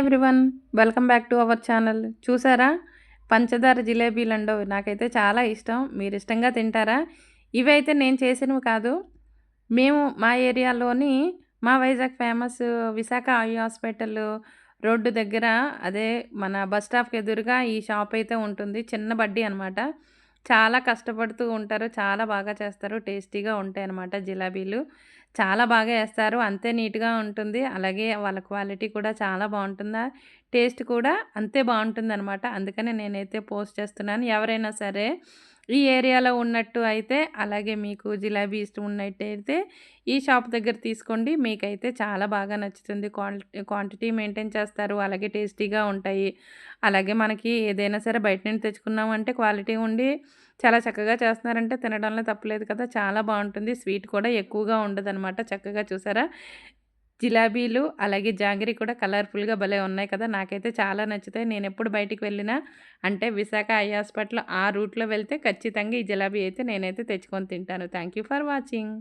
Everyone welcome back to our channel చూసారా? పంచదార జిలేబీలండో నాకైతే చాలా ఇష్టం. మీరు ఇష్టంగా తింటారా? ఇవైతే నేను చేసినవి కాదు. మేము మా ఏరియాలోని మా Vizag famous Visakha eye hospital road దగ్గర అదే మన బస్ స్టాప్కి ఎదురుగా ఈ షాప్ అయితే ఉంటుంది. చిన్న బడ్డీ అనమాట చాలా కష్టపడుతూ ఉంటారు. చాలా బాగా చేస్తారు. టేస్టీగా ఉంటాయి అన్నమాట జిలేబీలు. చాలా బాగా వేస్తారు. అంతే నీట్గా ఉంటుంది. అలాగే వాళ్ళ క్వాలిటీ కూడా చాలా బాగుంటుందా? టేస్ట్ కూడా అంతే బాగుంటుందనమాట అందుకనే నేనైతే పోస్ట్ చేస్తున్నాను. ఎవరైనా సరే ఈ ఏరియాలో ఉన్నట్టు అయితే అలాగే మీకు జిలాబీ ఇష్టం ఉన్నట్టయితే ఈ షాప్ దగ్గర తీసుకోండి. మీకైతే చాలా బాగా నచ్చుతుంది. క్వాంటి క్వాంటిటీ మెయింటైన్ చేస్తారు. అలాగే టేస్టీగా ఉంటాయి. అలాగే మనకి ఏదైనా సరే బయట నుండి తెచ్చుకున్నామంటే క్వాలిటీ ఉండి చాలా చక్కగా చేస్తున్నారంటే తినడంలో తప్పలేదు కదా. చాలా బాగుంటుంది. స్వీట్ కూడా ఎక్కువగా ఉండదు చక్కగా చూసారా? జిలాబీలు అలాగే జాంగిరి కూడా కలర్ఫుల్గా భలే ఉన్నాయి కదా! నాకైతే చాలా నచ్చుతాయి. నేను ఎప్పుడు బయటికి వెళ్ళినా అంటే విశాఖ ఐ హాస్పిటల్ ఆ రూట్లో వెళ్తే ఖచ్చితంగా ఈ జిలాబీ అయితే నేనైతే తెచ్చుకొని తింటాను. Thank you for watching.